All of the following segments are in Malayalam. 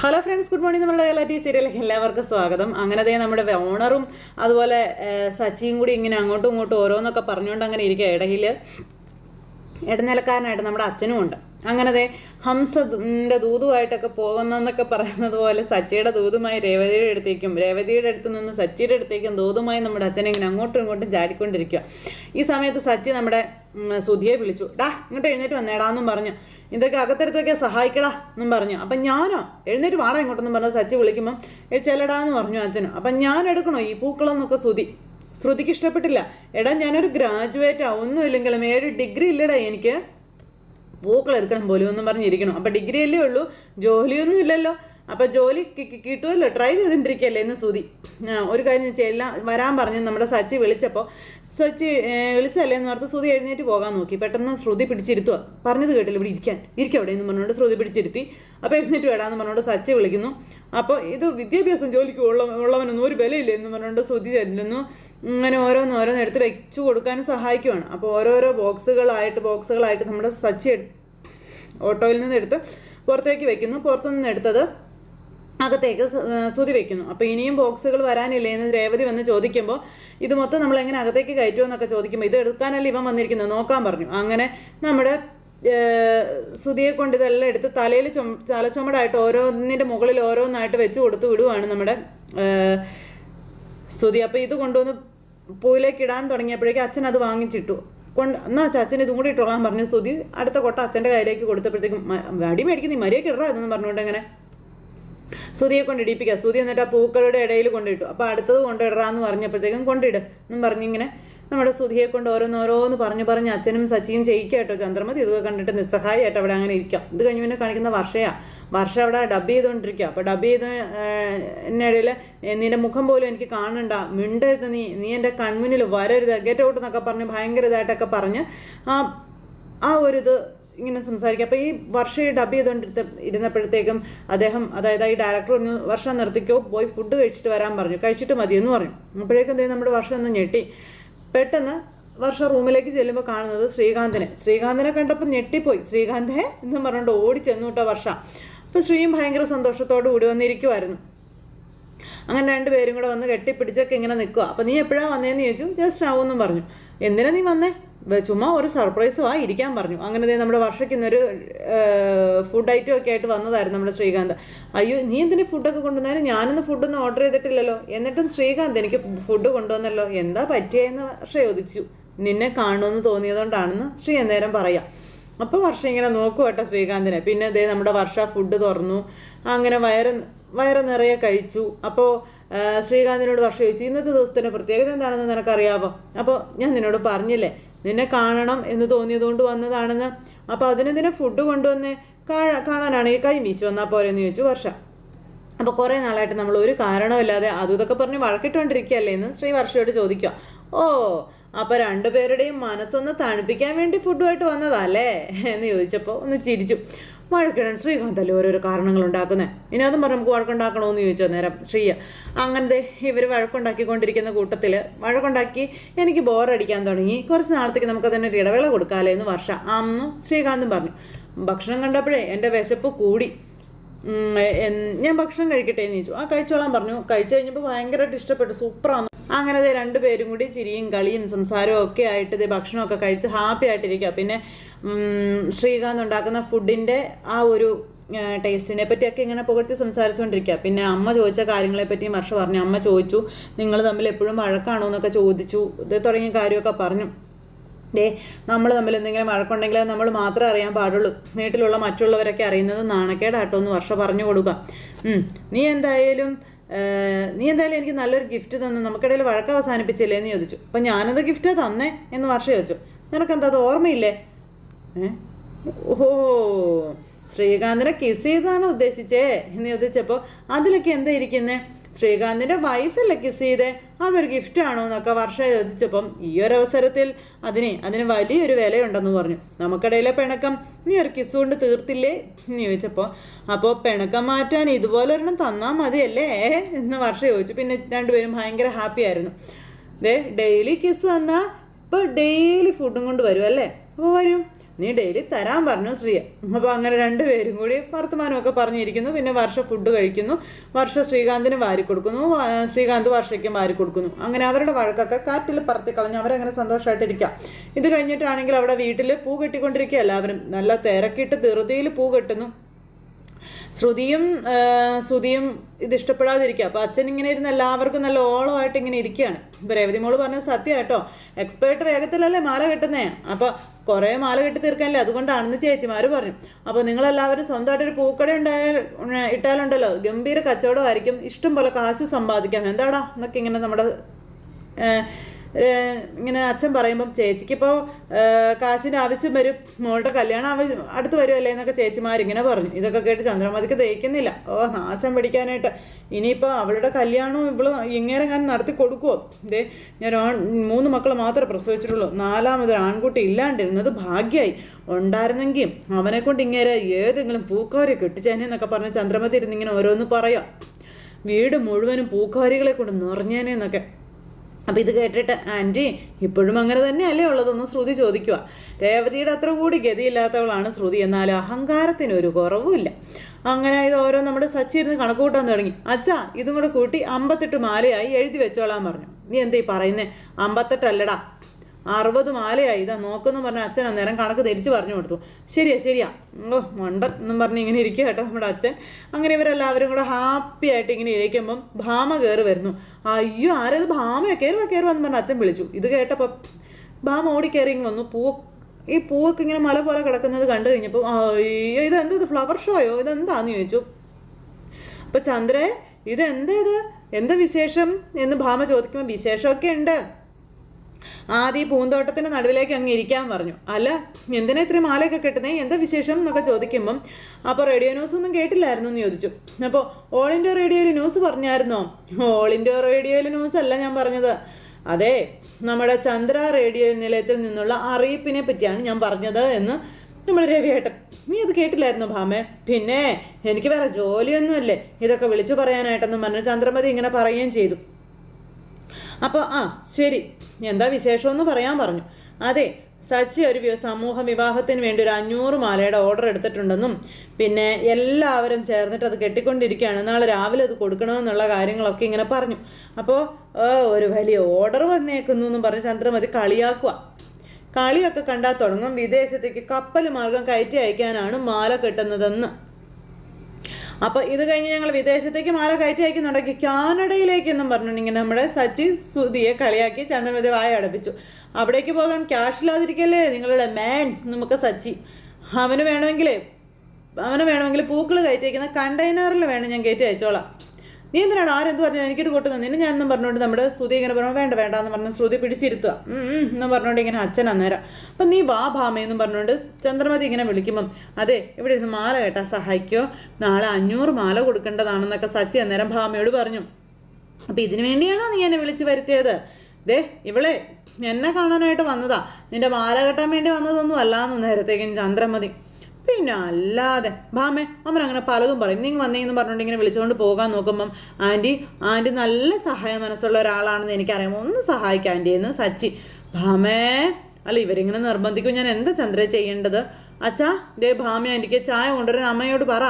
ഹലോ ഫ്രണ്ട്സ് ഗുഡ് മോർണിംഗ് നമ്മുടെ റിയാലിറ്റി സീരിയലിലേക്ക് എല്ലാവർക്കും സ്വാഗതം. അങ്ങനെ ദേ നമ്മുടെ ഓണറും അതുപോലെ സച്ചിയും കൂടി ഇങ്ങനെ അങ്ങോട്ടും ഇങ്ങോട്ടും ഓരോന്നൊക്കെ പറഞ്ഞുകൊണ്ട് അങ്ങനെ ഇരിക്കുക ഇടയിൽ ഇടനിലക്കാരനായിട്ട് നമ്മുടെ അച്ഛനും ഉണ്ട്. അങ്ങനെ ദേ ഹംസന്റെ ദൂതുമായിട്ടൊക്കെ പോകുന്നെന്നൊക്കെ പറയുന്നത് പോലെ സച്ചിയുടെ ദൂതുമായി രേവതിയുടെ അടുത്തേക്കും രേവതിയുടെ അടുത്ത് നിന്ന് സച്ചിയുടെ അടുത്തേക്കും ദൂതുമായി നമ്മുടെ അച്ഛനെ ഇങ്ങനെ അങ്ങോട്ടും ഇങ്ങോട്ടും ചാടിക്കൊണ്ടിരിക്കുക ഈ സമയത്ത് സച്ചി നമ്മുടെ സുധിയെ വിളിച്ചു. ഡാ ഇങ്ങോട്ട് എഴുന്നേറ്റ് വന്നേടാന്നും പറഞ്ഞു. ഇതൊക്കെ അകത്തെടുത്തൊക്കെ സഹായിക്കടാ എന്നും പറഞ്ഞു. അപ്പം ഞാനോ? എഴുന്നേറ്റ് വാടാ ഇങ്ങോട്ടെന്നും പറഞ്ഞ് സച്ചി വിളിക്കുമ്പം "ഏ, ചെല്ലടാന്ന് പറഞ്ഞു അച്ഛനും. അപ്പം ഞാൻ എടുക്കണോ ഈ പൂക്കളെന്നൊക്കെ സുധി ശ്രുതിക്ക് ഇഷ്ടപ്പെട്ടില്ല. എടാ ഞാനൊരു ഗ്രാജുവേറ്റാ. ഒന്നും ഇല്ലെങ്കിലും ഏഴ് ഡിഗ്രി ഇല്ലടാ എനിക്ക്. പൂക്കൾ എടുക്കണം പോലും എന്നും പറഞ്ഞിരിക്കണം അപ്പം ഡിഗ്രി അല്ലേ ഉള്ളൂ? ജോലിയൊന്നും ഇല്ലല്ലോ. അപ്പം ജോലി കിട്ടുമല്ലോ? ട്രൈ ചെയ്തുകൊണ്ടിരിക്കുകയല്ലേ എന്ന് സുതി ഒരു കാര്യം എല്ലാം വരാൻ പറഞ്ഞു നമ്മുടെ സച്ചി വിളിച്ചപ്പോൾ സച്ചി വിളിച്ചല്ലേ എന്ന് പറഞ്ഞാൽ ശ്രുതി എഴുന്നേറ്റ് പോകാൻ നോക്കി. പെട്ടെന്ന് ശ്രുതി പിടിച്ചിരുത്തുക പറഞ്ഞത് കേട്ടില്ല. ഇവിടെ ഇരിക്കാൻ. ഇരിക്കുക അവിടെ എന്ന് പറഞ്ഞുകൊണ്ട് ശ്രുതി പിടിച്ചിരുത്തി. അപ്പോൾ എഴുന്നേറ്റ് വേടാന്ന് പറഞ്ഞുകൊണ്ട് സച്ചി വിളിക്കുന്നു. അപ്പോൾ ഇത് വിദ്യാഭ്യാസം ജോലിക്ക് ഉള്ള ഉള്ളവനൊന്നും ഒരു വിലയില്ല എന്ന് പറഞ്ഞുകൊണ്ട് ശ്രുതി ചെല്ലുന്നു. ഇങ്ങനെ ഓരോന്ന് ഓരോന്ന് എടുത്ത് വെച്ചു കൊടുക്കാൻ സഹായിക്കുവാണ്. അപ്പോൾ ഓരോരോ ബോക്സുകളായിട്ട് ബോക്സുകളായിട്ട് നമ്മുടെ സച്ചി എടു- ഓട്ടോയിൽ നിന്ന് എടുത്ത് പുറത്തേക്ക് വെക്കുന്നു. പുറത്തു നിന്ന് എടുത്തത് അകത്തേക്ക് സുതി വെക്കുന്നു. അപ്പോൾ ഇനിയും ബോക്സുകൾ വരാനില്ലേ എന്ന് രേവതി വന്ന് ചോദിക്കുമ്പോൾ ഇത് മൊത്തം നമ്മൾ എങ്ങനെ അകത്തേക്ക് കയറ്റുമോ എന്നൊക്കെ ചോദിക്കുമ്പോൾ ഇത് എടുക്കാനല്ല ഇവൻ വന്നിരിക്കുന്നത് നോക്കാൻ പറഞ്ഞു. അങ്ങനെ നമ്മുടെ സുതിയെ കൊണ്ട് ഇതെല്ലാം എടുത്ത് തലയിൽ ചുമ തലച്ചുമടായിട്ട് ഓരോന്നിന്റെ മുകളിൽ ഓരോന്നായിട്ട് വെച്ച് കൊടുത്തു വിടുവാണ് നമ്മുടെ സുതി. അപ്പോൾ ഇത് കൊണ്ടുവന്ന് പൂവിലേക്ക് ഇടാൻ തുടങ്ങിയപ്പോഴേക്കും അച്ഛൻ അത് വാങ്ങിച്ചിട്ടു. കൊണ്ട് എന്നാ അച്ഛൻ ഇതും കൂടി ഇട്ടോളാൻ പറഞ്ഞു സ്തുതി അടുത്ത കൊട്ട അച്ഛന്റെ കയ്യിലേക്ക് കൊടുത്തപ്പോഴത്തേക്കും "മ- വടി ഈ മരിയൊക്കെ ഇടറാ അതെന്ന് പറഞ്ഞുകൊണ്ട് അങ്ങനെ സ്തുതിയെ കൊണ്ട് ഇടിപ്പിക്കുക. സ്തുതി എന്നിട്ട് ആ പൂക്കളുടെ ഇടയിൽ കൊണ്ടിട്ടു. അപ്പോൾ അടുത്തത് കൊണ്ടിടാന്ന് പറഞ്ഞപ്പോഴത്തേക്കും കൊണ്ടിട് എന്നും പറഞ്ഞിങ്ങനെ നമ്മുടെ സുധിയെ കൊണ്ട് ഓരോന്നോരോന്ന് പറഞ്ഞ് പറഞ്ഞു അച്ഛനും സച്ചിയും ചെയ്യിക്കാട്ടോ ചന്ദ്രമതി ഇതൊക്കെ കണ്ടിട്ട് നിസ്സഹായമായിട്ട് അവിടെ അങ്ങനെ ഇരിക്കാം. ഇത് കഴിഞ്ഞ് പിന്നെ കാണിക്കുന്ന വർഷയാ. വർഷ അവിടെ ഡബ് ചെയ്തുകൊണ്ടിരിക്കുക അപ്പോൾ ഡബ് ചെയ്ത് ഇടയിൽ നിന്റെ മുഖം പോലും എനിക്ക് കാണണ്ട. മിണ്ടരുത് നീ. നീ എന്റെ കൺമുന്നിൽ വരരുത്. ഗെറ്റ് ഔട്ട് എന്നൊക്കെ പറഞ്ഞ് ഭയങ്കര ഇതായിട്ടൊക്കെ പറഞ്ഞ് ആ ആ ഒരു ഇത് ഇങ്ങനെ സംസാരിക്കുക അപ്പോൾ ഈ വർഷയെ ഡബ് ചെയ്തുകൊണ്ടിരുത്ത ഇരുന്നപ്പോഴത്തേക്കും അദ്ദേഹം അതായത് ഈ ഡയറക്ടർ ഒന്ന് വർഷം നിർത്തിക്കോ. പോയി ഫുഡ് കഴിച്ചിട്ട് വരാൻ പറഞ്ഞു. കഴിച്ചിട്ട് മതി എന്ന് പറഞ്ഞു. അപ്പോഴേക്കും എന്തെങ്കിലും നമ്മുടെ വർഷം ഒന്ന് ഞെട്ടി. പെട്ടെന്ന് വർഷ റൂമിലേക്ക് ചെല്ലുമ്പോൾ കാണുന്നത് ശ്രീകാന്തിനെ. ശ്രീകാന്തിനെ കണ്ടപ്പോൾ ഞെട്ടിപ്പോയി. ശ്രീകാന്തേ എന്ന് പറഞ്ഞുകൊണ്ട് ഓടി ചെന്നു കേട്ടോ വർഷ. അപ്പോൾ ശ്രീയും ഭയങ്കര സന്തോഷത്തോടു കൂടി വന്നിരിക്കുമായിരുന്നു അങ്ങനെ രണ്ടുപേരും കൂടെ വന്ന് കെട്ടിപ്പിടിച്ചൊക്കെ ഇങ്ങനെ നിൽക്കുക അപ്പം നീ എപ്പോഴാണ് വന്നതെന്ന് ചോദിച്ചു? ജസ്റ്റ് ആവുമെന്നും പറഞ്ഞു. എന്തിനാ നീ വന്നേ? ചുമ്മാ ഒരു സർപ്രൈസും ആ ഇരിക്കാൻ പറഞ്ഞു. അങ്ങനെ നമ്മുടെ വർഷയ്ക്കുന്നൊരു ഫുഡ് ഐറ്റം ഒക്കെ ആയിട്ട് വന്നതായിരുന്നു നമ്മുടെ ശ്രീകാന്ത്. അയ്യോ നീ എന്തിനു ഫുഡൊക്കെ കൊണ്ടുവന്നാലും ഞാനൊന്ന് ഫുഡൊന്നും ഓർഡർ ചെയ്തിട്ടില്ലല്ലോ. എന്നിട്ടും ശ്രീകാന്ത് എനിക്ക് ഫുഡ് കൊണ്ടുവന്നല്ലോ. എന്താ പറ്റിയെന്ന് വർഷ ചോദിച്ചു. നിന്നെ കാണുമെന്ന് തോന്നിയതുകൊണ്ടാണെന്ന് ശ്രീ അന്നേരം പറയാം. അപ്പോൾ വർഷം ഇങ്ങനെ നോക്കും കേട്ടോ ശ്രീകാന്തിനെ. പിന്നെ ദേ നമ്മുടെ വർഷ ഫുഡ് തുറന്നു. അങ്ങനെ വയറ് വയറ് നിറയെ കഴിച്ചു. അപ്പോൾ ശ്രീകാന്തിനോട് ഭക്ഷണം ചോദിച്ചു ഇന്നത്തെ ദിവസത്തിന്റെ പ്രത്യേകത എന്താണെന്ന് നിനക്കറിയാമോ അപ്പോൾ ഞാൻ നിന്നോട് പറഞ്ഞില്ലേ നിന്നെ കാണണം എന്ന് തോന്നിയതുകൊണ്ട് വന്നതാണെന്ന്. അപ്പോൾ അതിനെന്തിനെ ഫുഡ് കൊണ്ടുവന്ന്? കാ- ഈ കൈ വീശി വന്നാൽ പോരെന്ന് ചോദിച്ചു വർഷ. അപ്പോൾ കുറേ നാളായിട്ട് നമ്മൾ ഒരു കാരണമില്ലാതെ അതും ഇതൊക്കെ പറഞ്ഞ് വഴക്കിട്ടുകൊണ്ടിരിക്കുകയല്ലേ എന്ന് ശ്രീ വർഷയോട് ചോദിക്കുക. ഓ അപ്പോൾ രണ്ടുപേരുടെയും മനസ്സൊന്ന് തണുപ്പിക്കാൻ വേണ്ടി ഫുഡുമായിട്ട് വന്നതല്ലേ? എന്ന് ചോദിച്ചപ്പോൾ ഒന്ന് ചിരിച്ചു. വഴക്കിടാൻ ശ്രീകാന്ത് അല്ലേ ഓരോരോ കാരണങ്ങൾ ഉണ്ടാക്കുന്നത് ഇനി അതും നമുക്ക് വഴക്കുണ്ടാക്കണമെന്ന് ചോദിച്ചോ നേരം? ശ്രീയ അങ്ങനത്തെ ഇവർ വഴക്കുണ്ടാക്കിക്കൊണ്ടിരിക്കുന്ന കൂട്ടത്തിൽ വഴക്കുണ്ടാക്കി എനിക്ക് ബോറടിക്കാൻ തുടങ്ങി. കുറച്ച് നാളത്തേക്ക് നമുക്ക് അതിന് ഒരു ഇടവേള കൊടുക്കാമല്ലേ എന്ന് വർഷ. അന്ന് ശ്രീകാന്തും പറഞ്ഞു ഭക്ഷണം കണ്ടപ്പോഴേ എന്റെ വിശപ്പ് കൂടി. ഞാൻ ഭക്ഷണം കഴിക്കട്ടെ എന്ന് ചോദിച്ചു. ആ കഴിച്ചോളാൻ പറഞ്ഞു. കഴിച്ചു കഴിഞ്ഞപ്പോൾ ഭയങ്കരമായിട്ട് ഇഷ്ടപ്പെട്ടു. സൂപ്പറാണ് അങ്ങനെ ദേ രണ്ടുപേരും കൂടി ചിരിയും കളിയും സംസാരവും ഒക്കെ ആയിട്ട് ദേ ഭക്ഷണമൊക്കെ കഴിച്ച് ഹാപ്പി ആയിട്ടിരിക്കുക പിന്നെ ശ്രീകാന്ത് ഉണ്ടാക്കുന്ന ഫുഡിന്റെ ആ ഒരു ടേസ്റ്റിനെ പറ്റിയൊക്കെ ഇങ്ങനെ പുകഴ്ത്തി സംസാരിച്ചുകൊണ്ടിരിക്കുക പിന്നെ അമ്മ ചോദിച്ച കാര്യങ്ങളെ പറ്റി വർഷ പറഞ്ഞു. അമ്മ ചോദിച്ചു നിങ്ങൾ തമ്മിൽ എപ്പോഴും വഴക്കാണോ? എന്നൊക്കെ ചോദിച്ചു. ഇത് തുടങ്ങിയ കാര്യമൊക്കെ പറഞ്ഞു. ഡേ നമ്മൾ തമ്മിൽ എന്തെങ്കിലും വഴക്കുണ്ടെങ്കിൽ നമ്മൾ മാത്രമേ അറിയാൻ പാടുള്ളൂ. വീട്ടിലുള്ള മറ്റുള്ളവരൊക്കെ അറിയുന്നത് നാണക്കേടാട്ടോ എന്ന് വർഷ പറഞ്ഞു കൊടുക്കുക നീ എന്തായാലും നീ എന്തായാലും എനിക്ക് നല്ലൊരു ഗിഫ്റ്റ് തന്നു. നമുക്കിടയിൽ വഴക്ക് അവസാനിപ്പിച്ചില്ലേ എന്ന് ചോദിച്ചു. അപ്പം ഞാനത് ഗിഫ്റ്റ് തന്നേ എന്ന് വർഷ ചോദിച്ചു. നിനക്കെന്താ അത് ഓർമ്മയില്ലേ? ഓഹോ ശ്രീകാന്തിനെ കിസ് ചെയ്താണ് ഉദ്ദേശിച്ചേ എന്ന് ചോദിച്ചപ്പോൾ അതിലൊക്കെ എന്താ ഇരിക്കുന്നേ? ശ്രീകാന്തിന്റെ വൈഫല്ലേ കിസ് ചെയ്തേ? അതൊരു ഗിഫ്റ്റ് ആണോ എന്നൊക്കെ വർഷ ചോദിച്ചപ്പം ഈ ഒരു അവസരത്തിൽ അതിന് അതിന് വലിയൊരു വിലയുണ്ടെന്ന് പറഞ്ഞു. നമുക്കിടയിലെ പിണക്കം നീ ഒരു കിസ് കൊണ്ട് തീർത്തില്ലേ? എന്ന് ചോദിച്ചപ്പോൾ അപ്പോൾ പിണക്കം മാറ്റാൻ ഇതുപോലെ ഒരെണ്ണം തന്നാൽ മതിയല്ലേ? എന്ന് വർഷ ചോദിച്ചു. പിന്നെ രണ്ടുപേരും ഭയങ്കര ഹാപ്പി ആയിരുന്നു. ദേ ഡെയിലി കിസ് തന്നാൽ ഇപ്പോൾ ഡെയിലി ഫുഡും കൊണ്ട് വരും അല്ലേ? അപ്പോൾ വരും. നീ ഡെയിലി തരാൻ പറഞ്ഞു ശ്രീയ. അപ്പോൾ അങ്ങനെ രണ്ടുപേരും കൂടി വർത്തമാനമൊക്കെ പറഞ്ഞിരിക്കുന്നു. പിന്നെ വർഷ ഫുഡ് കഴിക്കുന്നു. വർഷ ശ്രീകാന്തിന് വാരി കൊടുക്കുന്നു. ശ്രീകാന്ത് വർഷയ്ക്കും വാരി കൊടുക്കുന്നു. അങ്ങനെ അവരുടെ വഴക്കൊക്കെ കാറ്റിൽ പറത്തി കളഞ്ഞു അവരങ്ങനെ സന്തോഷമായിട്ടിരിക്കാം ഇത് കഴിഞ്ഞിട്ടാണെങ്കിൽ അവിടെ വീട്ടിൽ പൂ കെട്ടിക്കൊണ്ടിരിക്കുക എല്ലാവരും. നല്ല തിരക്കിട്ട് ധൃതിയിൽ പൂ കെട്ടുന്നു. ശ്രുതിയും ശ്രുതിയും ഇത് ഇഷ്ടപ്പെടാതിരിക്കുക. അപ്പോൾ അച്ഛൻ ഇങ്ങനെ ഇരുന്ന് എല്ലാവർക്കും നല്ല ഓളമായിട്ട് ഇങ്ങനെ ഇരിക്കുകയാണ്. ഇപ്പോൾ രേവതി മോൾ പറഞ്ഞത് സത്യം കേട്ടോ. എക്സ്പേർട്ട് വേഗത്തിലല്ലേ മാല കെട്ടുന്നേ? അപ്പോൾ കുറേ മാല കെട്ടി തീർക്കാനല്ലേ? അതുകൊണ്ടാണെന്ന് ചേച്ചിമാർ പറഞ്ഞു. അപ്പോൾ നിങ്ങളെല്ലാവരും സ്വന്തമായിട്ടൊരു പൂക്കട ഉണ്ടായാൽ ഇട്ടാലുണ്ടല്ലോ. ഗംഭീര കച്ചവടമായിരിക്കും. ഇഷ്ടം പോലെ കാശ് സമ്പാദിക്കാം. എന്താടാ? എന്നൊക്കെ ഇങ്ങനെ നമ്മുടെ ഇങ്ങനെ അച്ഛൻ പറയുമ്പം ചേച്ചിക്കിപ്പോൾ കാശിന്റെ ആവശ്യം വരും മോളുടെ കല്യാണം ആവശ്യം അടുത്ത് വരുമല്ലേ എന്നൊക്കെ ചേച്ചിമാരിങ്ങനെ പറഞ്ഞു. ഇതൊക്കെ കേട്ട് ചന്ദ്രമതിക്ക് ദഹിക്കുന്നില്ല. ഓ നാശം പിടിക്കാനായിട്ട്. ഇനിയിപ്പോൾ അവളുടെ കല്യാണവും ഇവൾ ഇങ്ങനെ ഞാൻ നടത്തി കൊടുക്കുമോ ഇതേ ഞാൻ മൂന്ന് മക്കൾ മാത്രമേ പ്രസവിച്ചിട്ടുള്ളൂ. നാലാമത് ആൺകുട്ടി ഇല്ലാണ്ടിരുന്നത് ഭാഗ്യമായി ഉണ്ടായിരുന്നെങ്കിൽ അവനെ കൊണ്ട് ഇങ്ങനെ ഏതെങ്കിലും പൂക്കാരെ കെട്ടിച്ചേനെ എന്നൊക്കെ പറഞ്ഞ് ചന്ദ്രമതി ഇരുന്ന് ഇങ്ങനെ ഓരോന്ന് പറയാം. വീട് മുഴുവനും പൂക്കാരികളെ കൊണ്ട് നിറഞ്ഞേനെന്നൊക്കെ അപ്പം ഇത് കേട്ടിട്ട് ആന്റി ഇപ്പോഴും അങ്ങനെ തന്നെയല്ലേ ഉള്ളതെന്ന് ശ്രുതി ചോദിക്കുക രേവതിയുടെ അത്ര കൂടി ഗതിയില്ലാത്തവളാണ് ശ്രുതി. എന്നാൽ അഹങ്കാരത്തിന് ഒരു കുറവുമില്ല അങ്ങനെ ഇത് ഓരോ നമ്മുടെ സച്ചി ഇരുന്ന് കണക്ക് കൂട്ടാൻ തുടങ്ങി. അച്ഛാ ഇതും കൂടെ കൂട്ടി അമ്പത്തെട്ട് മാലയായി എഴുതി വെച്ചോളാൻ പറഞ്ഞു. നീ എന്തേ പറയുന്നേ? അമ്പത്തെട്ടല്ലടാ. അറുപത് മാലയായി. ഇതാ നോക്കുമെന്ന് പറഞ്ഞ അച്ഛൻ അന്നേരം കണക്ക് തിരിച്ചു പറഞ്ഞു കൊടുത്തു. ശരിയാ ശരിയാ. ഓ മണ്ട എന്നും പറഞ്ഞ് ഇങ്ങനെ ഇരിക്കുക കേട്ടോ നമ്മുടെ അച്ഛൻ. അങ്ങനെ ഇവരെല്ലാവരും കൂടെ ഹാപ്പി ആയിട്ട് ഇങ്ങനെ ഇരിക്കുമ്പം ഭാമ കയറി വരുന്നു. അയ്യോ ആരത് ഭാമയാ? കയറി വാ കയറി വന്ന് പറഞ്ഞ അച്ഛൻ വിളിച്ചു. ഇത് കേട്ടപ്പോൾ ഭാമ ഓടി കയറി ഇങ്ങ് വന്നു. പൂ ഈ പൂവൊക്കെ ഇങ്ങനെ മല പോലെ കിടക്കുന്നത് കണ്ടു കഴിഞ്ഞപ്പോൾ അയ്യോ ഇതെന്താ ഇത്? ഫ്ലവർ ഷോയോ ഇതെന്താന്ന് ചോദിച്ചു. അപ്പൊ ചന്ദ്രേ ഇത്? എന്താ വിശേഷം? എന്ന് ഭാമ ചോദിക്കുമ്പോൾ വിശേഷമൊക്കെ ഉണ്ട്. ആദ്യം ഈ പൂന്തോട്ടത്തിന്റെ നടുവിലേക്ക് അങ്ങ് ഇരിക്കാൻ പറഞ്ഞു. അല്ല എന്തിനാ ഇത്രയും മാലയൊക്കെ കെട്ടുന്നേ? എന്താ വിശേഷം? എന്നൊക്കെ ചോദിക്കുമ്പം അപ്പോൾ റേഡിയോ ന്യൂസ് ഒന്നും കേട്ടില്ലായിരുന്നു എന്ന് ചോദിച്ചു. അപ്പോൾ ഓൾ ഇന്ത്യ റേഡിയോയിൽ ന്യൂസ് പറഞ്ഞായിരുന്നോ? ഓൾ ഇന്ത്യ റേഡിയോയിൽ ന്യൂസ് അല്ല ഞാൻ പറഞ്ഞത്. അതെ നമ്മുടെ ചന്ദ്ര റേഡിയോ നിലയത്തിൽ നിന്നുള്ള അറിയിപ്പിനെ പറ്റിയാണ് ഞാൻ പറഞ്ഞത് എന്ന് നമ്മുടെ രവിയേട്ടൻ നീ അത് കേട്ടില്ലായിരുന്നു ഭാമേ? പിന്നെ എനിക്ക് വേറെ ജോലിയൊന്നുമല്ലേ? ഇതൊക്കെ വിളിച്ചു പറയാനായിട്ടെന്ന് പറഞ്ഞ് ചന്ദ്രമതി ഇങ്ങനെ പറയുകയും ചെയ്തു. അപ്പോൾ ആ ശരി. എന്താ വിശേഷമെന്ന് പറയാൻ പറഞ്ഞു. അതെ സച്ചി ഒരു സമൂഹ വിവാഹത്തിന് വേണ്ടി ഒരു അഞ്ഞൂറ് മാലയുടെ ഓർഡർ എടുത്തിട്ടുണ്ടെന്നും പിന്നെ എല്ലാവരും ചേർന്നിട്ട് അത് കെട്ടിക്കൊണ്ടിരിക്കുകയാണ്. നാളെ രാവിലെ അത് കൊടുക്കണമെന്നുള്ള കാര്യങ്ങളൊക്കെ ഇങ്ങനെ പറഞ്ഞു. അപ്പോൾ ഒരു വലിയ ഓർഡർ വന്നേക്കുന്നു എന്നും പറഞ്ഞ് ചന്ദ്രമതി കളിയാക്കുക. കളിയൊക്കെ കണ്ടാൽ തുടങ്ങും. വിദേശത്തേക്ക് കപ്പൽ മാർഗം കയറ്റി അയക്കാനാണ് മാല കെട്ടുന്നതെന്ന്. അപ്പൊ ഇത് കഴിഞ്ഞ് ഞങ്ങൾ വിദേശത്തേക്ക് മാല കയറ്റി അയക്കുന്നുണ്ടെങ്കിൽ പറഞ്ഞു. ഇങ്ങനെ നമ്മുടെ സച്ചി സുധിയെ കളിയാക്കി ചന്ദ്രമതി വായ അടപ്പിച്ചു. അവിടേക്ക് പോകാൻ ക്യാഷ് ഇല്ലാതിരിക്കല്ലേ? നിങ്ങളുടെ മാൻ നമുക്ക് സച്ചി. അവന് വേണമെങ്കിലേ അവന് വേണമെങ്കിൽ പൂക്കൾ കയറ്റി അയക്കുന്ന കണ്ടെയ്നറിൽ വേണം ഞാൻ കയറ്റി അയച്ചോളാം. നീ എന്തിനാണ് ആരെന്ത് പറഞ്ഞു എനിക്കിട്ട് കൂട്ടുന്നത്? നിന്നെ ഞാനെന്നും പറഞ്ഞുകൊണ്ട് നമ്മുടെ ശ്രുതി ഇങ്ങനെ പറഞ്ഞു വേണ്ട വേണ്ട എന്ന് പറഞ്ഞ് ശ്രുതി പിടിച്ചിരുത്തുക. എന്നും പറഞ്ഞുകൊണ്ട് ഇങ്ങനെ അച്ഛൻ അന്നേരം. അപ്പം നീ വാ ഭാമയെന്നും പറഞ്ഞുകൊണ്ട് ചന്ദ്രമതി ഇങ്ങനെ വിളിക്കുമ്പം അതെ ഇവിടെ ഇരുന്ന് മാല കേട്ടാ സഹായിക്കോ? നാളെ അഞ്ഞൂറ് മാല കൊടുക്കേണ്ടതാണെന്നൊക്കെ സച്ചി അന്നേരം ഭാമയോട് പറഞ്ഞു. അപ്പം ഇതിനു വേണ്ടിയാണോ നീ എന്നെ വിളിച്ചു വരുത്തിയത്? ദേ ഇവളെ എന്നെ കാണാനായിട്ട് വന്നതാ. നിന്റെ മാല കെട്ടാൻ വേണ്ടി വന്നതൊന്നും അല്ലാന്ന് നേരത്തേക്കും ചന്ദ്രമതി പിന്നെ അല്ലാതെ. ഭാമേ അമ്മ അങ്ങനെ പലതും പറയും. നിങ്ങൾ വന്നേന്ന് പറഞ്ഞുകൊണ്ട് ഇങ്ങനെ വിളിച്ചുകൊണ്ട് പോകാൻ നോക്കുമ്പം ആന്റി ആന്റി നല്ല സഹായ മനസ്സുള്ള ഒരാളാണെന്ന് എനിക്കറിയാം ഒന്ന് സഹായിക്കാം ആന്റി എന്ന് സച്ചി. ഭാമേ അല്ല ഇവരിങ്ങനെ നിർബന്ധിക്കും. ഞാൻ എന്താ ചന്ദ്ര ചെയ്യേണ്ടത്? അച്ഛാ ദേ ഭാമ ആന്റിക്ക് ചായ കൊണ്ടുവരാൻ അമ്മയോട് പറ.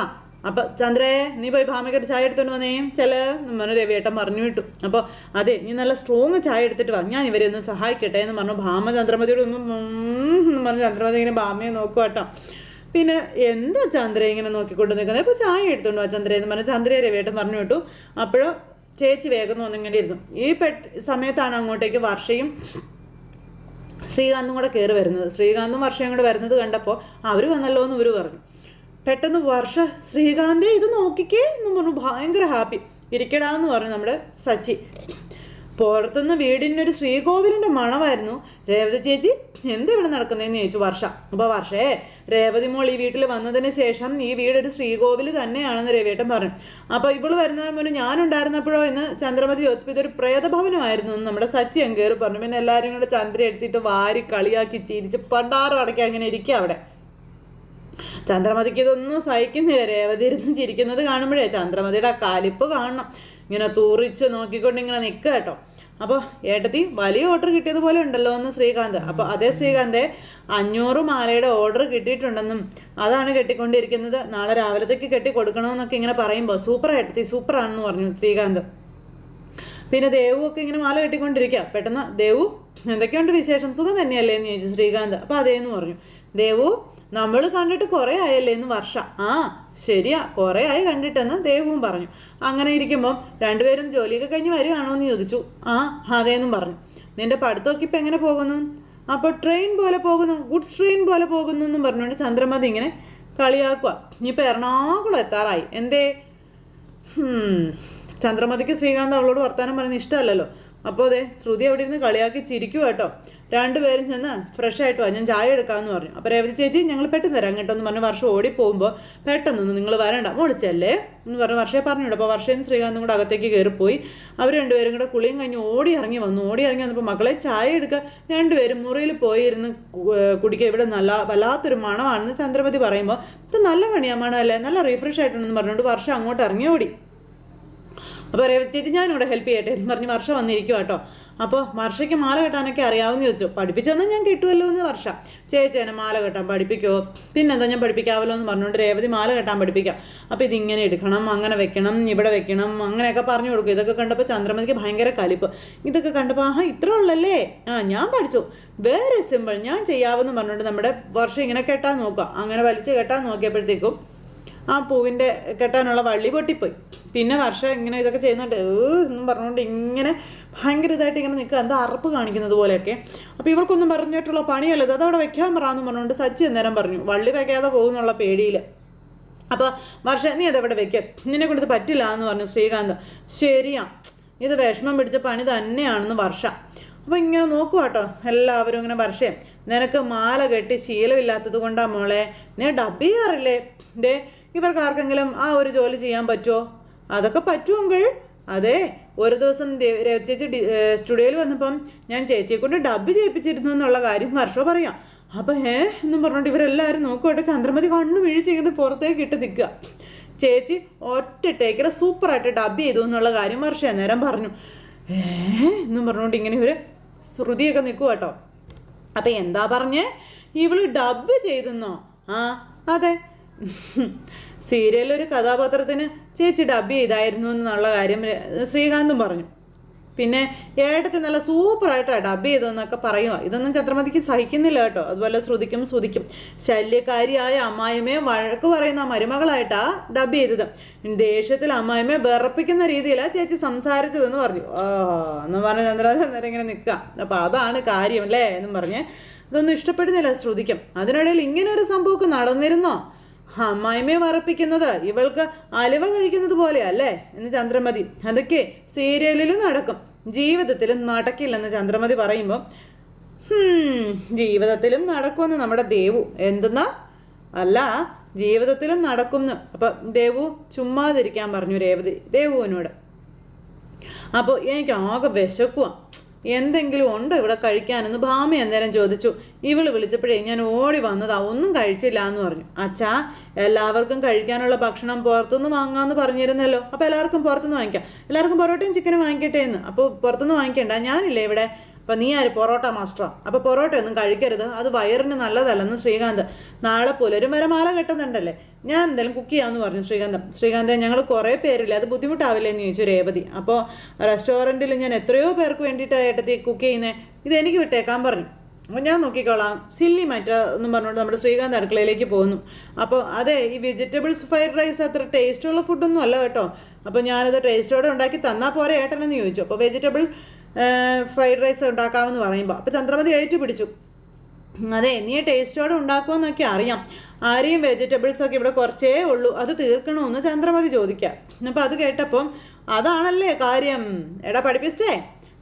അപ്പൊ ചന്ദ്രേ നീ പോയി ഭാമയ്ക്കൊരു ചായ എടുത്തോണ്ട് വന്നേ. ചില പറഞ്ഞു രവിയേട്ടൻ പറഞ്ഞു വിട്ടു. അപ്പോൾ അതെ നീ നല്ല സ്ട്രോങ് ചായ എടുത്തിട്ട് വാ. ഞാൻ ഇവരെ ഒന്ന് സഹായിക്കട്ടെ എന്ന് പറഞ്ഞു. ഭാമ ചന്ദ്രമതിയോട് ഒന്ന് എന്ന് പറഞ്ഞു ചന്ദ്രമതി ഇങ്ങനെ ഭാമയെ നോക്കുക കേട്ടോ പിന്നെ എന്താ ചന്ദ്ര ഇങ്ങനെ നോക്കിക്കൊണ്ട് നിൽക്കുന്നത്? ഇപ്പോൾ ചായ എടുത്തോണ്ട് വാ ചന്ദ്ര എന്ന് പറഞ്ഞാൽ ചന്ദ്രയെ രവിയേട്ടൻ പറഞ്ഞു വിട്ടു. അപ്പോഴും ചേച്ചി വേഗം വന്നിങ്ങനെ ഇരുന്നു. ഈ പെട്ട് സമയത്താണ് അങ്ങോട്ടേക്ക് വർഷയും ശ്രീകാന്തും കൂടെ കയറി വരുന്നത്. ശ്രീകാന്തും വർഷയും കൂടെ വരുന്നത് കണ്ടപ്പോൾ അവർ വന്നല്ലോ എന്ന് ഇവർ പറഞ്ഞു. പെട്ടെന്ന് വർഷ ശ്രീകാന്തേ ഇത് നോക്കിക്കേ എന്ന് പറഞ്ഞു. ഭയങ്കര ഹാപ്പി. ഇരിക്കടാന്ന് പറഞ്ഞു നമ്മുടെ സച്ചി. പുറത്തുനിന്ന് വീടിനൊരു ശ്രീകോവിലിന്റെ മണമായിരുന്നു. രേവതി ചേച്ചി എന്താ ഇവിടെ നടക്കുന്നതെന്ന് ചോദിച്ചു വർഷ. അപ്പോൾ വർഷേ രേവതി മോൾ ഈ വീട്ടിൽ വന്നതിന് ശേഷം ഈ വീടൊരു ശ്രീകോവിൽ തന്നെയാണെന്ന് രവിയേട്ടൻ പറഞ്ഞു. അപ്പോൾ ഇവൾ വരുന്നതിന് മുന്നേ ഞാനുണ്ടായിരുന്നപ്പോഴോ എന്ന് ചന്ദ്രമതി ചോദിച്ചപ്പോൾ ഇതൊരു പ്രേതഭവനമായിരുന്നു എന്ന് നമ്മുടെ സച്ചി കയറി പറഞ്ഞു. പിന്നെ എല്ലാവരും കൂടെ ചന്ദ്ര എടുത്തിട്ട് വാരി കളിയാക്കി ചിരിച്ച് പണ്ടാറും അടക്കി അങ്ങനെ ഇരിക്കുക അവിടെ. ചന്ദ്രമതിക്ക് ഇതൊന്നും സഹിക്കുന്നില്ല. രേവതി ഇരുന്ന് ചിരിക്കുന്നത് കാണുമ്പോഴേ ചന്ദ്രമതിയുടെ കലിപ്പ് കാണണം. ഇങ്ങനെ തൂറിച്ച് നോക്കിക്കൊണ്ട് ഇങ്ങനെ നിൽക്കുക കേട്ടോ. അപ്പോൾ ഏട്ടത്തി വലിയ ഓർഡർ കിട്ടിയതുപോലെ ഉണ്ടല്ലോ എന്ന് ശ്രീകാന്ത്. അപ്പോൾ അതേ ശ്രീകാന്തെ അഞ്ഞൂറ് മാലയുടെ ഓർഡർ കിട്ടിയിട്ടുണ്ടെന്നും അതാണ് കെട്ടിക്കൊണ്ടിരിക്കുന്നത്. നാളെ രാവിലത്തേക്ക് കെട്ടി കൊടുക്കണമെന്നൊക്കെ ഇങ്ങനെ പറയുമ്പോൾ സൂപ്പർ ഏട്ടത്തി സൂപ്പറാണെന്ന് പറഞ്ഞു ശ്രീകാന്ത്. പിന്നെ ദേവു ഒക്കെ ഇങ്ങനെ മാല കെട്ടിക്കൊണ്ടിരിക്കുക പെട്ടെന്ന് ദേവു എന്തൊക്കെയുണ്ട് വിശേഷം? സുഖം തന്നെയല്ലേ എന്ന് ചോദിച്ചു ശ്രീകാന്ത്. അപ്പോൾ അതേന്ന് പറഞ്ഞു. ദേവു നമ്മൾ കണ്ടിട്ട് കുറേ ആയല്ലേ എന്ന് വർഷ? ആ ശരിയാ കുറേ ആയി കണ്ടിട്ടെന്ന് ദേവവും പറഞ്ഞു. അങ്ങനെ ഇരിക്കുമ്പോൾ രണ്ടുപേരും ജോലിയൊക്കെ കഴിഞ്ഞ് വരികയാണോ എന്ന് ചോദിച്ചു. ആ അതേന്നും പറഞ്ഞു. നിന്റെ പഠിത്തമൊക്കെ ഇപ്പം എങ്ങനെ പോകുന്നു? അപ്പോൾ ട്രെയിൻ പോലെ പോകുന്നു ഗുഡ്സ് ട്രെയിൻ പോലെ പോകുന്നു എന്നും പറഞ്ഞുകൊണ്ട് ചന്ദ്രമതി ഇങ്ങനെ കളിയാക്കുക ഇനിയിപ്പോൾ എറണാകുളം എത്താറായി. എന്തേ. ചന്ദ്രമതിക്ക് ശ്രീകാന്ത് അവളോട് വർത്താനം പറയുന്നത് ഇഷ്ടമല്ലല്ലോ. അപ്പോൾ അതെ ശ്രുതി അവിടെ ഇരുന്ന് കളിയാക്കി ചിരിക്കുക കേട്ടോ. രണ്ടുപേരും ചെന്ന് ഫ്രഷ് ആയിട്ട് വാ ഞാൻ ചായ എടുക്കാമെന്ന് പറഞ്ഞു. അപ്പോൾ രേവതി ചേച്ചി ഞങ്ങൾ പെട്ടെന്ന് തരാം കേട്ടോ എന്ന് പറഞ്ഞ് വർഷം ഓടി പോകുമ്പോൾ പെട്ടെന്നൊന്ന് നിങ്ങൾ വരണ്ട. മുളിച്ചല്ലേ എന്ന് പറഞ്ഞ് വർഷയെ പറഞ്ഞിട്ട് അപ്പോൾ വർഷയും ശ്രീകാന്തും കൂടെ അകത്തേക്ക് കയറിപ്പോയി. അവർ രണ്ടുപേരും കൂടെ കുളിയും കഴിഞ്ഞ് ഓടി ഇറങ്ങി വന്നു. ഓടി ഇറങ്ങി വന്നപ്പോൾ മക്കളെ ചായ എടുക്കുക രണ്ടുപേരും മുറിയിൽ പോയി ഇരുന്ന് കുടിക്കുക ഇവിടെ നല്ല വല്ലാത്തൊരു മണമാണെന്ന് ചന്ദ്രപതി പറയുമ്പോൾ ഇത് നല്ല മണിയാ മണമല്ലേ? നല്ല റീഫ്രഷ് ആയിട്ടുണ്ടെന്ന് പറഞ്ഞുകൊണ്ട് വർഷം അങ്ങോട്ട് ഇറങ്ങി ഓടി. അപ്പോൾ രേവതി ചേച്ചി ഞാനിവിടെ ഹെൽപ്പ് ചെയ്യട്ടെ എന്ന് പറഞ്ഞ് വർഷ വന്നിരിക്കും കേട്ടോ അപ്പോൾ വർഷയ്ക്ക് മാല കെട്ടാനൊക്കെ അറിയാവുന്ന ചോദിച്ചു. പഠിപ്പിച്ചെന്നാൽ ഞാൻ കിട്ടുമല്ലോ എന്ന് വർഷ. ചേച്ചി എന്നെ മാല കെട്ടാൻ പഠിപ്പിക്കുമോ പിന്നെന്താ ഞാൻ പഠിപ്പിക്കാമല്ലോ എന്ന് പറഞ്ഞുകൊണ്ട് രേവതി മാല കെട്ടാൻ പഠിപ്പിക്കാം. അപ്പോൾ ഇതിങ്ങനെ എടുക്കണം അങ്ങനെ വെക്കണം ഇവിടെ വെക്കണം അങ്ങനെയൊക്കെ പറഞ്ഞു കൊടുക്കും. ഇതൊക്കെ കണ്ടപ്പോൾ ചന്ദ്രമതിക്ക് ഭയങ്കര കലിപ്പ്. ഇതൊക്കെ കണ്ടപ്പോൾ ആഹാ ഇത്ര ഉള്ളല്ലേ? ആ ഞാൻ പഠിച്ചു. വേറെ സിമ്പിൾ ഞാൻ ചെയ്യാമെന്ന് പറഞ്ഞുകൊണ്ട് നമ്മുടെ വർഷം ഇങ്ങനെ കെട്ടാൻ നോക്കുക അങ്ങനെ വലിച്ച് കെട്ടാൻ നോക്കിയപ്പോഴത്തേക്കും ആ പൂവിന്റെ കെട്ടാനുള്ള വള്ളി പൊട്ടിപ്പോയി. പിന്നെ വർഷം ഇങ്ങനെ ഇതൊക്കെ ചെയ്യുന്നുണ്ട്. എന്നും പറഞ്ഞുകൊണ്ട് ഇങ്ങനെ ഭയങ്കര ഇതായിട്ട് ഇങ്ങനെ നിൽക്കുക. എന്താ അറപ്പ് കാണിക്കുന്നത് പോലെയൊക്കെ. അപ്പോൾ ഇവൾക്കൊന്നും പറഞ്ഞിട്ടുള്ള പണിയല്ല ഇത്. അതവിടെ വെക്കാൻ പറയാമെന്ന് പറഞ്ഞുകൊണ്ട് സച്ചി അന്നേരം പറഞ്ഞു വള്ളി തയ്ക്കാതെ പോകുന്നുള്ള പേടിയിൽ അപ്പോൾ വർഷം നീ അതെവിടെ വെക്കാം? നിന്നെ കൊണ്ട് പറ്റില്ല എന്ന് പറഞ്ഞു ശ്രീകാന്ത്. ശരിയാ. ഇത് വിഷമം പിടിച്ച പണി തന്നെയാണെന്ന് വർഷ. അപ്പോൾ ഇങ്ങനെ നോക്കുക കേട്ടോ എല്ലാവരും ഇങ്ങനെ വർഷേ. നിനക്ക് മാല കെട്ടി ശീലമില്ലാത്തത് കൊണ്ടാ മോളെ. നീ ഡബ് ചെയ്യാറില്ലേ? ദേ ഇവർക്ക് ആർക്കെങ്കിലും ആ ഒരു ജോലി ചെയ്യാൻ പറ്റുമോ അതൊക്കെ പറ്റുമെങ്കിൽ അതെ ഒരു ദിവസം ചേച്ചി സ്റ്റുഡിയോയിൽ വന്നപ്പം ഞാൻ ചേച്ചിയെ കൊണ്ട് ഡബ് ചെയ്യിപ്പിച്ചിരുന്നു എന്നുള്ള കാര്യം വർഷ പറയാം. അപ്പം ഏ എന്നും പറഞ്ഞോണ്ട് ഇവരെല്ലാവരും നോക്കുവട്ടെ ചന്ദ്രമതി കണ്ണു വീഴ്ച പുറത്തേക്ക് ഇട്ട് നിൽക്കുക ചേച്ചി ഒറ്റ ടേക്കറെ സൂപ്പറായിട്ട് ഡബ് ചെയ്തു എന്നുള്ള കാര്യം വർഷ നേരം പറഞ്ഞു. ഏ എന്നും പറഞ്ഞുകൊണ്ട് ഇങ്ങനെ ഇവർ ശ്രുതിയൊക്കെ നിൽക്കുക കേട്ടോ അപ്പം എന്താ പറഞ്ഞേ? ഇവൾ ഡബ് ചെയ്തെന്നോ? ആ അതെ സീരിയലിൽ ഒരു കഥാപാത്രത്തിന് ചേച്ചി ഡബ് ചെയ്തായിരുന്നു എന്നുള്ള കാര്യം ശ്രീകാന്തും പറഞ്ഞു. പിന്നെ ഏട്ടത്തി നല്ല സൂപ്പറായിട്ടാണ് ഡബ് ചെയ്തതെന്നൊക്കെ പറയുക ഇതൊന്നും ചന്ദ്രമതിക്ക് സഹിക്കുന്നില്ല കേട്ടോ. അതുപോലെ ശ്രുതിക്കും ശ്രുതിക്കും. ശല്യക്കാരിയായ അമ്മായിമ്മയെ വഴക്ക് പറയുന്ന മരുമകളായിട്ടാ ഡബ് ചെയ്തത്. ദേഷ്യത്തിൽ അമ്മായിമ്മയെ വിറപ്പിക്കുന്ന രീതിയിലാണ് ചേച്ചി സംസാരിച്ചതെന്ന് പറഞ്ഞു. ഓ എന്ന് പറഞ്ഞ ചന്ദ്രമതി അന്നേരം ഇങ്ങനെ നിൽക്കുക അപ്പോൾ അതാണ് കാര്യം അല്ലേ എന്നും പറഞ്ഞ്. ഇതൊന്നും ഇഷ്ടപ്പെടുന്നില്ല ശ്രുതിക്കും. അതിനിടയിൽ ഇങ്ങനെ ഒരു സംഭവമൊക്കെ നടന്നിരുന്നോ? അമ്മായിമ്മയെ വറപ്പിക്കുന്നത്. ഇവൾക്ക് അലുവ കഴിക്കുന്നത് പോലെയല്ലേ? എന്ന് ചന്ദ്രമതി. അതൊക്കെ സീരിയലിലും നടക്കും. ജീവിതത്തിലും നടക്കില്ലെന്ന് ചന്ദ്രമതി പറയുമ്പോൾ "ഹും, ജീവിതത്തിലും നടക്കുമെന്ന് നമ്മുടെ ദേവു. എന്തെന്നാ? അല്ല ജീവിതത്തിലും നടക്കുമെന്ന്. അപ്പം ദേവു ചുമ്മാതിരിക്കാൻ പറഞ്ഞു രേവതി ദേവുവിനോട്. അപ്പോൾ എനിക്ക് ആകെ വിശക്കുക എന്തെങ്കിലും ഉണ്ടോ ഇവിടെ കഴിക്കാനെന്ന് ഭാമി അന്നേരം ചോദിച്ചു. ഇവൾ വിളിച്ചപ്പോഴേ ഞാൻ ഓടി വന്നതാ ഒന്നും കഴിച്ചില്ല എന്ന് പറഞ്ഞു. അച്ഛാ എല്ലാവർക്കും കഴിക്കാനുള്ള ഭക്ഷണം പുറത്തുനിന്ന് വാങ്ങാമെന്ന് പറഞ്ഞിരുന്നല്ലോ. അപ്പോൾ എല്ലാവർക്കും പുറത്തുനിന്ന് വാങ്ങിക്കാം. എല്ലാവർക്കും പൊറോട്ടയും ചിക്കനും വാങ്ങിക്കട്ടെ എന്ന്. അപ്പോൾ പുറത്തുനിന്ന് വാങ്ങിക്കണ്ട ഞാനില്ലേ ഇവിടെ? അപ്പം നീ ആര്? പൊറോട്ട മാസ്റ്ററാ അപ്പോൾ പൊറോട്ട ഒന്നും കഴിക്കരുത്. അത് വയറിന് നല്ലതല്ലെന്ന് ശ്രീകാന്ത്. നാളെ പുലരും വരെ മാല കെട്ടുന്നുണ്ടല്ലേ? ഞാൻ എന്തായാലും കുക്ക് ചെയ്യാമെന്ന് പറഞ്ഞു ശ്രീകാന്തം. ശ്രീകാന്തെ ഞങ്ങൾ കുറേ പേരില്ല? അത് ബുദ്ധിമുട്ടാവില്ലേ എന്ന് ചോദിച്ചു രേവതി. അപ്പോൾ റെസ്റ്റോറന്റിൽ ഞാൻ എത്രയോ പേർക്ക് വേണ്ടിയിട്ട് ഏട്ടത്തി കുക്ക് ചെയ്യുന്നത് ഇത് എനിക്ക് വിട്ടേക്കാൻ പറഞ്ഞു. അപ്പോൾ ഞാൻ നോക്കിക്കോളാം. സില്ലി മാറ്റ എന്നും പറഞ്ഞുകൊണ്ട് നമ്മുടെ ശ്രീകാന്ത് അടുക്കളയിലേക്ക് പോകുന്നു. അപ്പോൾ അതെ ഈ വെജിറ്റബിൾസ് ഫ്രൈഡ് റൈസ് അത്ര ടേസ്റ്റുള്ള ഫുഡൊന്നും അല്ല കേട്ടോ. അപ്പോൾ ഞാനത് ടേസ്റ്റോടെ ഉണ്ടാക്കി തന്നാൽ പോരെ ഏട്ടനെന്ന് ചോദിച്ചു. അപ്പോൾ വെജിറ്റബിൾ ഫ്രൈഡ് റൈസ് ഉണ്ടാക്കാമെന്ന് പറയുമ്പോൾ അപ്പോൾ ചന്ദ്രമതി ഏറ്റു പിടിച്ചു. അതെ നീ ടേസ്റ്റോടെ ഉണ്ടാക്കുമെന്നൊക്കെ അറിയാം. ആരെയും വെജിറ്റബിൾസൊക്കെ ഇവിടെ കുറച്ചേ ഉള്ളൂ. അത് തീർക്കണമെന്ന് ചന്ദ്രമതി ചോദിക്കാം. അപ്പം അത് കേട്ടപ്പം അതാണല്ലേ കാര്യം. എടാ പഠിപ്പിച്ചേ?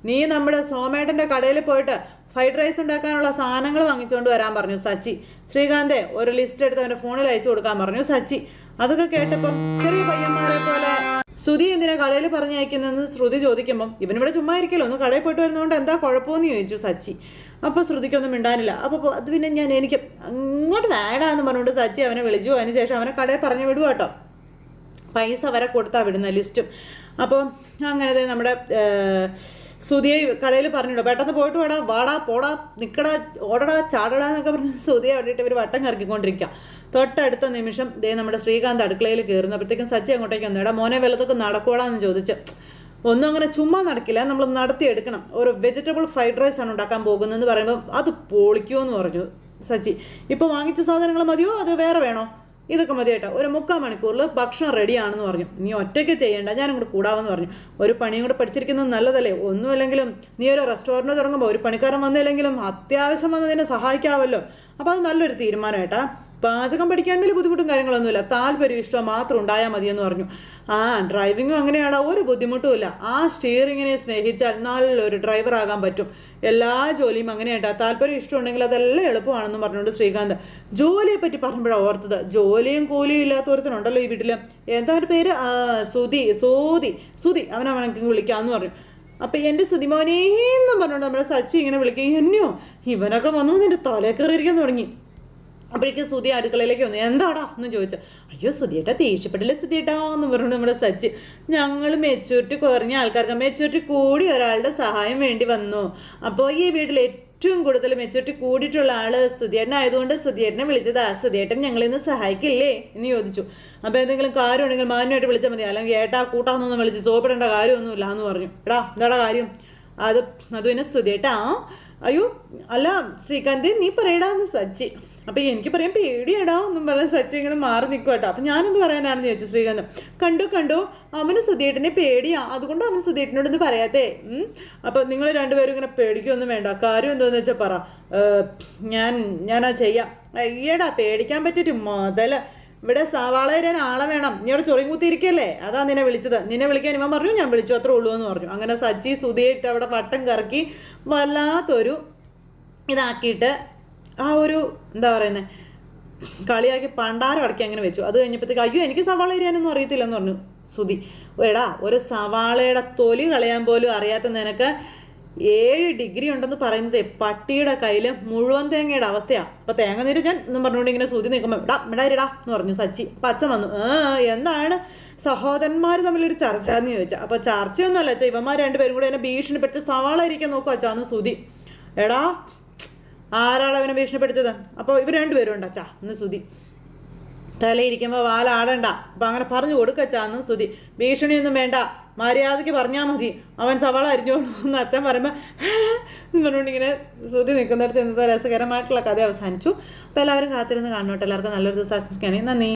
നീ നമ്മുടെ സോമേട്ടന്റെ കടയിൽ പോയിട്ട് ഫ്രൈഡ് റൈസ് ഉണ്ടാക്കാനുള്ള സാധനങ്ങൾ വാങ്ങിച്ചുകൊണ്ട് വരാൻ പറഞ്ഞു സച്ചി. ശ്രീകാന്തെ ഒരു ലിസ്റ്റ് എടുത്ത് അവന്റെ ഫോണിൽ അയച്ചു കൊടുക്കാൻ പറഞ്ഞു സച്ചി. അതൊക്കെ കേട്ടപ്പം ചെറിയ പയ്യന്മാരെ പോലെ ശ്രുതി എന്തിനാ കടയിൽ പറഞ്ഞയക്കുന്നതെന്ന് ശ്രുതി ചോദിക്കുമ്പം ഇവനിവിടെ ചുമ്മാ ഇരിക്കല്ലോ ഒന്ന് കടയിൽ പോയിട്ട് വരുന്നതുകൊണ്ട് എന്താ കുഴപ്പമെന്ന് ചോദിച്ചു സച്ചി. അപ്പോൾ ശ്രുതിക്കൊന്നും മിണ്ടാനില്ല. അപ്പോൾ അത് പിന്നെ ഞാൻ എനിക്ക് അങ്ങോട്ട് വേടാന്ന് പറഞ്ഞുകൊണ്ട് സച്ചി അവനെ വിളിച്ചു. അതിന് ശേഷം അവനെ കടയിൽ പറഞ്ഞു വിടുക കേട്ടോ പൈസ വരെ കൊടുത്താ വിടുന്ന ലിസ്റ്റും. അപ്പോൾ അങ്ങനത്തെ നമ്മുടെ സുധിയെ കടയിൽ പറഞ്ഞിട്ടോ. പെട്ടെന്ന് പോയിട്ട് വേടാ വാടാ പോടാ നിക്കടാ ഓടടാ ചാടടാ എന്നൊക്കെ പറഞ്ഞ് സുധിയെ ഇട്ട് ഇവർ വട്ടം കറക്കിക്കൊണ്ടിരിക്കുക തൊട്ടടുത്ത നിമിഷം ദേ നമ്മുടെ ശ്രീകാന്ത് അടുക്കളയിൽ കയറുന്നു അപ്പോഴത്തേക്കും സച്ചി അങ്ങോട്ടേക്ക് വന്നു. എടാ മോനെ വെള്ളത്തൊക്കെ നടക്കൂടാന്ന് ചോദിച്ച്. ഒന്നും അങ്ങനെ ചുമ്മാ നടക്കില്ല. നമ്മൾ നടത്തിയെടുക്കണം ഒരു വെജിറ്റബിൾ ഫ്രൈഡ് റൈസ് ആണ് ഉണ്ടാക്കാൻ പോകുന്നതെന്ന് പറയുമ്പോൾ അത് പൊളിക്കുമെന്ന് പറഞ്ഞു സച്ചി. ഇപ്പോൾ വാങ്ങിച്ച സാധനങ്ങൾ മതിയോ? അത് വേറെ വേണോ? ഇതൊക്കെ മതി കേട്ടോ. ഒരു മുക്കാൽ മണിക്കൂറിൽ ഭക്ഷണം റെഡിയാണെന്ന് പറഞ്ഞു. നീ ഒറ്റയ്ക്ക് ചെയ്യേണ്ട. ഞാനും കൂടെ കൂടാമെന്ന് പറഞ്ഞു. ഒരു പണിയും കൂടെ പഠിച്ചിരിക്കുന്നത് നല്ലതല്ലേ? ഒന്നുമില്ലെങ്കിലും നീ ഒരു റെസ്റ്റോറന്റ് തുടങ്ങുമ്പോൾ ഒരു പണിക്കാരൻ വന്നില്ലെങ്കിലും അത്യാവശ്യം വന്ന് നിന്നെ സഹായിക്കാമല്ലോ അപ്പോൾ അത് നല്ലൊരു തീരുമാനമായിട്ടാ. പാചകം പഠിക്കാൻ വലിയ ബുദ്ധിമുട്ടും കാര്യങ്ങളൊന്നുമില്ല. താല്പര്യം ഇഷ്ടം മാത്രം ഉണ്ടായാൽ മതിയെന്ന് പറഞ്ഞു. ആ ഡ്രൈവിങ്ങും അങ്ങനെയാണ് ഒരു ബുദ്ധിമുട്ടുമില്ല ആ സ്റ്റിയറിങ്ങിനെ സ്നേഹിച്ചാൽ നല്ലൊരു ഡ്രൈവർ ആകാൻ പറ്റും. എല്ലാ ജോലിയും അങ്ങനെയായിട്ടാ. താല്പര്യം ഇഷ്ടമുണ്ടെങ്കിൽ അതെല്ലാം എളുപ്പമാണെന്ന് പറഞ്ഞുകൊണ്ട് ശ്രീകാന്ത്. ജോലിയെ പറ്റി പറഞ്ഞപ്പോഴാണ് ഓർത്തത്. ജോലിയും കൂലിയും ഇല്ലാത്ത ഈ വീട്ടിൽ എന്താ ഒരു പേര്? സുതി. സുധി. സൂതി അവനവനൊക്കെ വിളിക്കാമെന്ന് പറഞ്ഞു. അപ്പം എന്റെ സുതിമോനേന്നും പറഞ്ഞുകൊണ്ട് നമ്മുടെ സച്ചി ഇങ്ങനെ വിളിക്കുകയും എന്നെയോ ഇവനൊക്കെ വന്നു നിന്റെ തലേ കയറിയിരിക്കാൻ തുടങ്ങി. അപ്പോഴേക്കും സുധി അടുക്കളയിലേക്ക് വന്നു. എന്താടാ എന്ന് ചോദിച്ചു. അയ്യോ സുധിയേട്ടാ ദേഷ്യപ്പെട്ടില്ല സുധിയേട്ടാ എന്ന് പറഞ്ഞു നമ്മുടെ സച്ചി. ഞങ്ങൾ മെച്ചൂരിറ്റി കുറഞ്ഞ ആൾക്കാർക്ക് മെച്ചൂരിറ്റി കൂടി ഒരാളുടെ സഹായം വേണ്ടി വന്നു. അപ്പോൾ ഈ വീട്ടിൽ ഏറ്റവും കൂടുതൽ മെച്ചൂരിറ്റി കൂടിയിട്ടുള്ള ആൾ സുതിയേട്ടൻ ആയതുകൊണ്ട് സുധിയേട്ടനെ വിളിച്ചതാ സുധിയേട്ടൻ ഞങ്ങളിന്ന് സഹായിക്കില്ലേ? എന്ന് ചോദിച്ചു. അപ്പോൾ എന്തെങ്കിലും കാര്യം ഉണ്ടെങ്കിൽ മാന്യമായിട്ട് വിളിച്ചാൽ മതി. അല്ലെങ്കിൽ ഏട്ടാ കൂട്ടാന്നൊന്നും വിളിച്ച് സോപ്പിടേണ്ട കാര്യമൊന്നുമില്ല എന്ന് പറഞ്ഞു. എടാ എന്താടാ കാര്യം? അത് അത് പിന്നെ സുധിയേട്ടാ. അയ്യോ അല്ല ശ്രീകാന്തി നീ പറയടാന്ന് സച്ചി. അപ്പൊ എനിക്ക് പറയാം പേടിയടാ എന്നും പറയാൻ സച്ചി ഇങ്ങനെ മാറി നിൽക്കും കേട്ടോ. അപ്പൊ ഞാനെന്ത് പറയാനാണെന്ന് ചോദിച്ചു ശ്രീകാന്ത്. കണ്ടു കണ്ടു അവന് സുധീട്ടനെ പേടിയാ. അതുകൊണ്ട് അവൻ സുധീട്ടനോടൊന്ന് പറയാത്തേ. അപ്പോൾ അപ്പൊ നിങ്ങൾ രണ്ടുപേരും ഇങ്ങനെ പേടിക്കൊന്നും വേണ്ട. കാര്യം എന്തോന്ന് വെച്ചാൽ പറ. ഞാൻ ഞാനാ ചെയ്യാം. അയ്യടാ പേടിക്കാൻ പറ്റിട്ട് മുതല. ഇവിടെ സവാള തരാൻ ആളെ വേണം. നീ അവിടെ ചൊറിയും കുത്തിയിരിക്കല്ലേ? അതാ നിന്നെ വിളിച്ചത്. നിന്നെ വിളിക്കാൻ ഇവൻ പറഞ്ഞു ഞാൻ വിളിച്ചു. അത്രേ ഉള്ളൂ എന്ന് പറഞ്ഞു. അങ്ങനെ സച്ചി സുധിയായിട്ട് അവിടെ വട്ടം കറക്കി വല്ലാത്തൊരു ഇതാക്കിയിട്ട് ആ ഒരു എന്താ പറയുന്നത് കളിയാക്കി പണ്ടാരം അടക്കി അങ്ങനെ വെച്ചു. അത് കഴിഞ്ഞപ്പോഴത്തേക്ക് അയ്യോ എനിക്ക് സവാള എരിയാനൊന്നും അറിയത്തില്ലെന്ന് പറഞ്ഞു. സുതി എടാ ഒരു സവാളയുടെ തൊലി കളയാൻ പോലും അറിയാത്ത നിനക്ക് ഏഴ് ഡിഗ്രി ഉണ്ടെന്ന് പറയുന്നത് പട്ടിയുടെ കയ്യിൽ മുഴുവൻ തേങ്ങയുടെ അവസ്ഥയാണ് അപ്പോൾ തേങ്ങ നീര് ഞാൻ എന്നും പറഞ്ഞുകൊണ്ട് ഇങ്ങനെ സുതി നിൽക്കുമ്പോൾ ഇടാ ഇടാ എന്ന് പറഞ്ഞു സച്ചി. അപ്പം അച്ഛൻ വന്നു എന്താണ്? സഹോദരന്മാർ തമ്മിലൊരു ചർച്ച എന്ന് ചോദിച്ചാൽ അപ്പോൾ ചർച്ചയൊന്നുമല്ല അച്ഛാ ഇവന്മാർ രണ്ടുപേരും കൂടെ എന്നെ ഭീഷണിപ്പെടുത്തി സവാള ഇരിക്കാൻ നോക്കും അച്ഛാന്ന് സുതി എടാ ആരാണ് അവനെ ഭീഷണിപ്പെടുത്തത് അപ്പോൾ ഇവർ രണ്ടുപേരും ഉണ്ട് അച്ഛാ ഒന്ന് സുതി തലയിരിക്കുമ്പോൾ വാലാടണ്ട അപ്പം അങ്ങനെ പറഞ്ഞു കൊടുക്കച്ചാന്ന് സുതി ഭീഷണിയൊന്നും വേണ്ട. മര്യാദയ്ക്ക് പറഞ്ഞാൽ മതി. അവൻ സവാള അരിഞ്ഞോളൂ എന്ന് അച്ഛൻ പറയുമ്പോൾ എന്ന് പറഞ്ഞുകൊണ്ട് ഇങ്ങനെ സുതി നിൽക്കുന്നിടത്ത് ഇന്നത്തെ രസകരമായിട്ടുള്ള കഥ അവസാനിച്ചു. അപ്പോൾ എല്ലാവരും കാത്തിരുന്ന് കാണോട്ടെ എല്ലാവർക്കും നല്ലൊരു ദിവസം ആശംസിക്കുകയാണെങ്കിൽ നന്ദി.